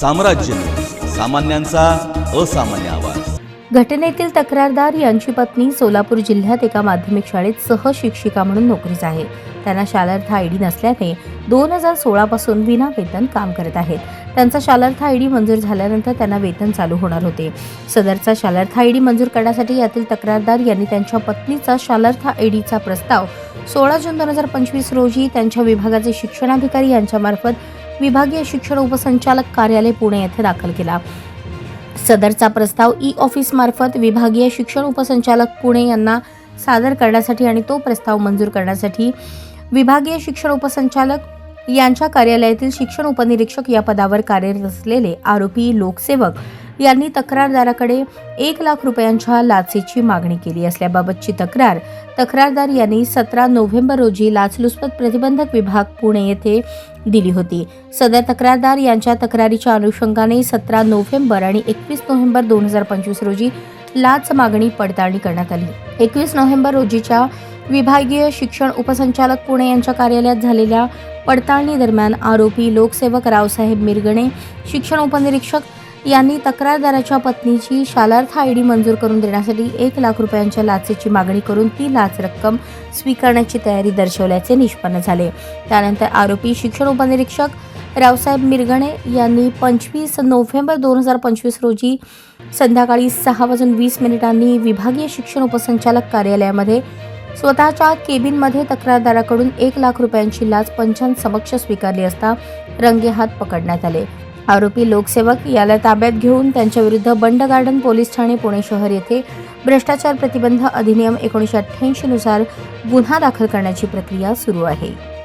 साम्राज्य. सामान्यांचा असामान्य आवाज. घटनेतील तक्रारदार यांची पत्नी सोलापूर जिल्ह्यात एका माध्यमिक शाळेत सहशिक्षिका म्हणून नोकरीस आहे. त्यांना शालार्थ आय डी नसल्याने दोन हजार सोळापासून विना वेतन काम करत आहेत. त्यांचा शालार्थ आय डी मंजूर झाल्यानंतर त्यांना वेतन चालू होणार होते. सदरचा शालार्थ आय डी मंजूर करण्यासाठी यातील तक्रारदार यांनी त्यांच्या पत्नीचा शालार्थ आय डीचा प्रस्ताव सोळा जून दोन हजार पंचवीस रोजी त्यांच्या विभागाचे शिक्षणाधिकारी यांच्यामार्फत विभागीय शिक्षण उपसंचालक कार्यालय पुणे येथे दाखल केला. सदरचा प्रस्ताव ई ऑफिस मार्फत विभागीय शिक्षण उपसंचालक पुणे यांना सादर करण्यासाठी आणि तो प्रस्ताव मंजूर करण्यासाठी विभागीय शिक्षण उपसंचालक यांच्या कार्यालयातील शिक्षण उपनिरीक्षक या पदावर कार्यरत असलेले आरोपी लोकसेवक यांनी तक्रारदाराकडे एक लाख रुपयांच्या लाचेची मागणी केली असल्याबाबतची तक्रार. तक्रारदार यांनी सतरा नोव्हेंबर रोजी लाचलुचपत प्रतिबंधक विभाग पुणे येथे दिली होती. सदर तक्रारदार यांच्या तक्रारीच्या अनुषंगाने सतरा नोव्हेंबर आणि एकवीस नोव्हेंबर दोन हजार पंचवीस रोजी लाच मागणी पडताळणी करण्यात आली. एकवीस नोव्हेंबर रोजीच्या विभागीय शिक्षण उपसंचालक पुणे यांच्या कार्यालयात झालेल्या पडताळणी दरम्यान आरोपी लोकसेवक रावसाहेब मिरगणे शिक्षण उपनिरीक्षक यांनी तक्रारदाराच्या पत्नीची शालार्थ आय डी मंजूर करून देण्यासाठी एक लाख रुपयांच्या लाचेची मागणी करून ती लाच रक्कम स्वीकारण्याची तयारी दर्शवल्याचे निष्पन्न झाले. त्यानंतर आरोपी शिक्षण उपनिरीक्षक रावसाहेब मिरगणे यांनी पंचवीस नोव्हेंबर दोन हजार पंचवीस रोजी संध्याकाळी सहा वाजून वीस मिनिटांनी विभागीय शिक्षण उपसंचालक कार्यालयामध्ये स्वतःच्या केबिनमध्ये तक्रारदाराकडून एक लाख रुपयांची लाच पंचांसमक्ष स्वीकारली असता रंगेहात पकडण्यात आले. आरोपी लोकसेवक याला ताब्यात घेऊन त्यांच्याविरुद्ध बंड गार्डन पोलीस ठाणे पुणे शहर येथे भ्रष्टाचार प्रतिबंध अधिनियम एकोणीसशे अठ्ठ्याऐंशी नुसार गुन्हा दाखल करण्याची प्रक्रिया सुरू आहे.